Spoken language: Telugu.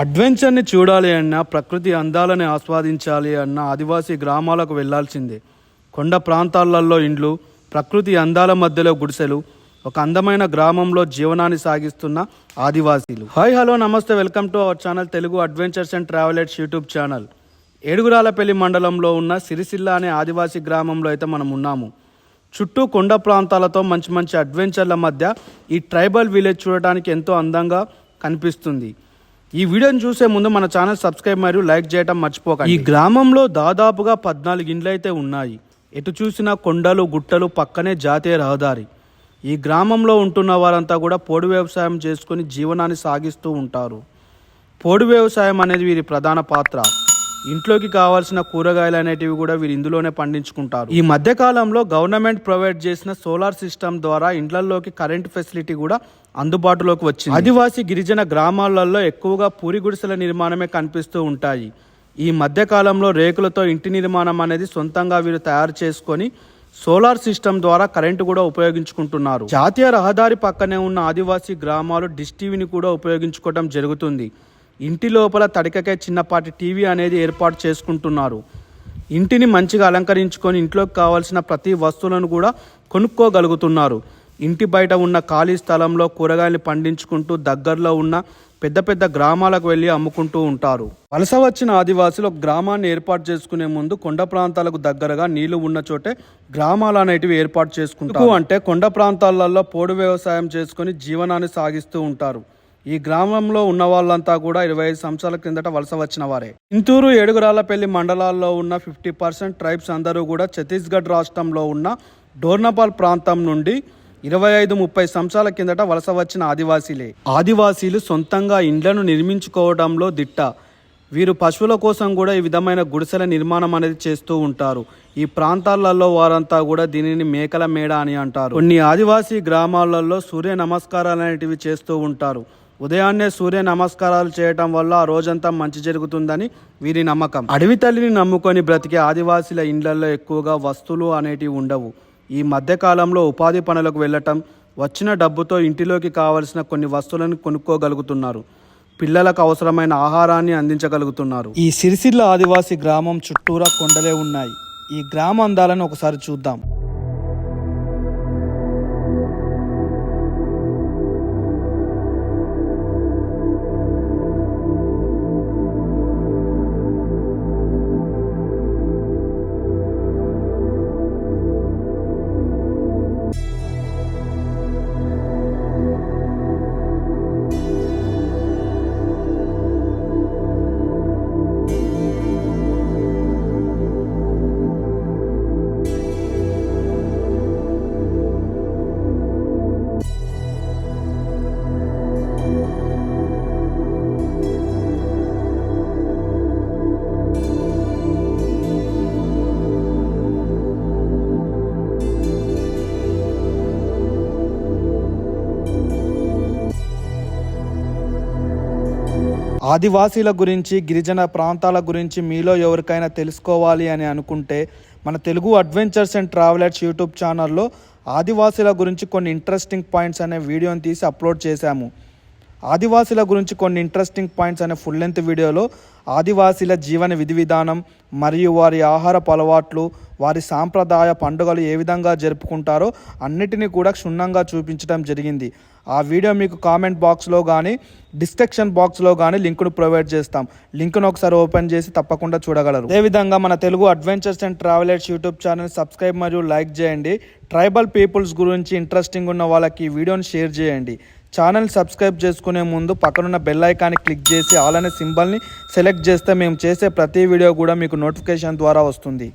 అడ్వెంచర్ని చూడాలి అన్నా ప్రకృతి అందాలని ఆస్వాదించాలి అన్న ఆదివాసీ గ్రామాలకు వెళ్ళాల్సిందే కొండ ప్రాంతాలలో ఇండ్లు ప్రకృతి అందాల మధ్యలో గుడిసెలు ఒక అందమైన గ్రామంలో జీవనాన్ని సాగిస్తున్న ఆదివాసీలు. హాయ్ హలో నమస్తే welcome to our channel Telugu adventures and travellers YouTube channel. Edugurallapalli మండలంలో ఉన్న సిరిసిల్ల అనే ఆదివాసీ గ్రామంలో అయితే మనం ఉన్నాము. చుట్టూ కొండ ప్రాంతాలతో మంచి మంచి అడ్వెంచర్ల మధ్య ఈ ట్రైబల్ విలేజ్ చూడటానికి ఎంతో అందంగా కనిపిస్తుంది. ఈ వీడియోని చూసే ముందు మన ఛానల్ సబ్స్క్రైబ్ మరియు లైక్ చేయడం మర్చిపోకండి. ఈ గ్రామంలో దాదాపుగా పద్నాలుగు ఇండ్లు అయితే ఉన్నాయి. ఎటు చూసినా కొండలు గుట్టలు పక్కనే జాతీయ రహదారి. ఈ గ్రామంలో ఉంటున్న వారంతా కూడా పోడు వ్యవసాయం చేసుకుని జీవనాన్ని సాగిస్తూ ఉంటారు. పోడు వ్యవసాయం అనేది వీరి ప్రధాన పాత్ర. ఇంట్లోకి కావాల్సిన కూరగాయలు అనేటివి కూడా వీరు ఇందులోనే పండించుకుంటారు. ఈ మధ్య కాలంలో గవర్నమెంట్ ప్రొవైడ్ చేసిన సోలార్ సిస్టమ్ ద్వారా ఇండ్లలోకి కరెంట్ ఫెసిలిటీ కూడా అందుబాటులోకి వచ్చింది. ఆదివాసీ గిరిజన గ్రామాలలో ఎక్కువగా పూరి గుడిసెల నిర్మాణమే కనిపిస్తూ ఉంటాయి. ఈ మధ్య కాలంలో రేకులతో ఇంటి నిర్మాణం అనేది సొంతంగా వీరు తయారు చేసుకొని సోలార్ సిస్టమ్ ద్వారా కరెంటు కూడా ఉపయోగించుకుంటున్నారు. జాతీయ రహదారి పక్కనే ఉన్న ఆదివాసీ గ్రామాలు డిష్ టీవీని కూడా ఉపయోగించుకోవడం జరుగుతుంది. ఇంటి లోపల తడికకే చిన్నపాటి టీవీ అనేది ఏర్పాటు చేసుకుంటున్నారు. ఇంటిని మంచిగా అలంకరించుకొని ఇంట్లోకి కావాల్సిన ప్రతి వస్తువులను కూడా కొనుక్కోగలుగుతున్నారు. ఇంటి బయట ఉన్న ఖాళీ స్థలంలో కూరగాయలు పండించుకుంటూ దగ్గరలో ఉన్న పెద్ద పెద్ద గ్రామాలకు వెళ్ళి అమ్ముకుంటూ ఉంటారు. వలస వచ్చిన ఆదివాసులు ఒక గ్రామాన్ని ఏర్పాటు చేసుకునే ముందు కొండ ప్రాంతాలకు దగ్గరగా నీళ్ళు ఉన్న చోటే గ్రామాలు అనేటివి ఏర్పాటు చేసుకుంటారు. అంటే కొండ ప్రాంతాలలో పోడు వ్యవసాయం చేసుకుని జీవనాన్ని సాగిస్తూ ఉంటారు. ఈ గ్రామంలో ఉన్న వాళ్ళంతా కూడా ఇరవై ఐదు సంవత్సరాల క్రిందట వలస వచ్చిన వారే. ఇంతూరు ఏడుగురాలపల్లి మండలాల్లో ఉన్న ఫిఫ్టీ పర్సెంట్ ట్రైబ్స్ అందరూ కూడా ఛత్తీస్గఢ్ రాష్ట్రంలో ఉన్న డోర్నపాల్ ప్రాంతం నుండి ఇరవై ఐదు ముప్పై సంవత్సరాల కిందట వలస వచ్చిన ఆదివాసీలే. ఆదివాసీలు సొంతంగా ఇండ్లను నిర్మించుకోవడంలో దిట్ట. వీరు పశువుల కోసం కూడా ఈ విధమైన గుడిసెల నిర్మాణం అనేది చేస్తూ ఉంటారు. ఈ ప్రాంతాలలో వారంతా కూడా దీనిని మేకల మేడ అని అంటారు. కొన్ని ఆదివాసీ గ్రామాలలో సూర్య నమస్కారాలు అనేటివి చేస్తూ ఉంటారు. ఉదయాన్నే సూర్య నమస్కారాలు చేయటం వల్ల ఆ రోజంతా మంచి జరుగుతుందని వీరి నమ్మకం. అడవి తల్లిని నమ్ముకొని బ్రతికే ఆదివాసీల ఇండ్లలో ఎక్కువగా వస్తువులు అనేటివి ఉండవు. ఈ మధ్యకాలంలో ఉపాధి పనులకు వెళ్ళటం వచ్చిన డబ్బుతో ఇంటిలోకి కావలసిన కొన్ని వస్తువులను కొనుక్కోగలుగుతున్నారు. పిల్లలకు అవసరమైన ఆహారాన్ని అందించగలుగుతున్నారు. ఈ సిరిసిల్ల ఆదివాసీ గ్రామం చుట్టూరా కొండలే ఉన్నాయి. ఈ గ్రామ అందాలను ఒకసారి చూద్దాం. ఆదివాసీల గురించి గిరిజన ప్రాంతాల గురించి మీలో ఎవరికైనా తెలుసుకోవాలి అని అనుకుంటే మన Telugu adventures and travellers YouTube ఛానల్లో ఆదివాసీల గురించి కొన్ని ఇంట్రెస్టింగ్ పాయింట్స్ అనే వీడియోని తీసి అప్లోడ్ చేశాము. ఆదివాసీల గురించి కొన్ని ఇంట్రెస్టింగ్ పాయింట్స్ అనే ఫుల్ లెంత్ వీడియోలో ఆదివాసీల జీవన విధి విధానం మరియు వారి ఆహారపు అలవాట్లు వారి సాంప్రదాయ పండుగలు ఏ విధంగా జరుపుకుంటారో అన్నిటినీ కూడా క్షుణ్ణంగా చూపించడం జరిగింది. ఆ వీడియో మీకు కామెంట్ బాక్స్లో కానీ డిస్క్రిప్షన్ బాక్స్లో కానీ లింకును ప్రొవైడ్ చేస్తాం. లింకును ఒకసారి ఓపెన్ చేసి తప్పకుండా చూడగలరు. అదేవిధంగా మన Telugu adventures and travellers YouTube channel subscribe మరియు లైక్ చేయండి. ట్రైబల్ పీపుల్స్ గురించి ఇంట్రెస్టింగ్ ఉన్న వాళ్ళకి ఈ వీడియోని షేర్ చేయండి. ఛానల్ సబ్స్క్రైబ్ చేసుకునే ముందు పక్కనున్న బెల్ ఐకాన్ని క్లిక్ చేసి ఆల్ అనే సింబల్ని సెలెక్ట్ చేస్తే మేము చేసే ప్రతి వీడియో కూడా మీకు నోటిఫికేషన్ ద్వారా వస్తుంది.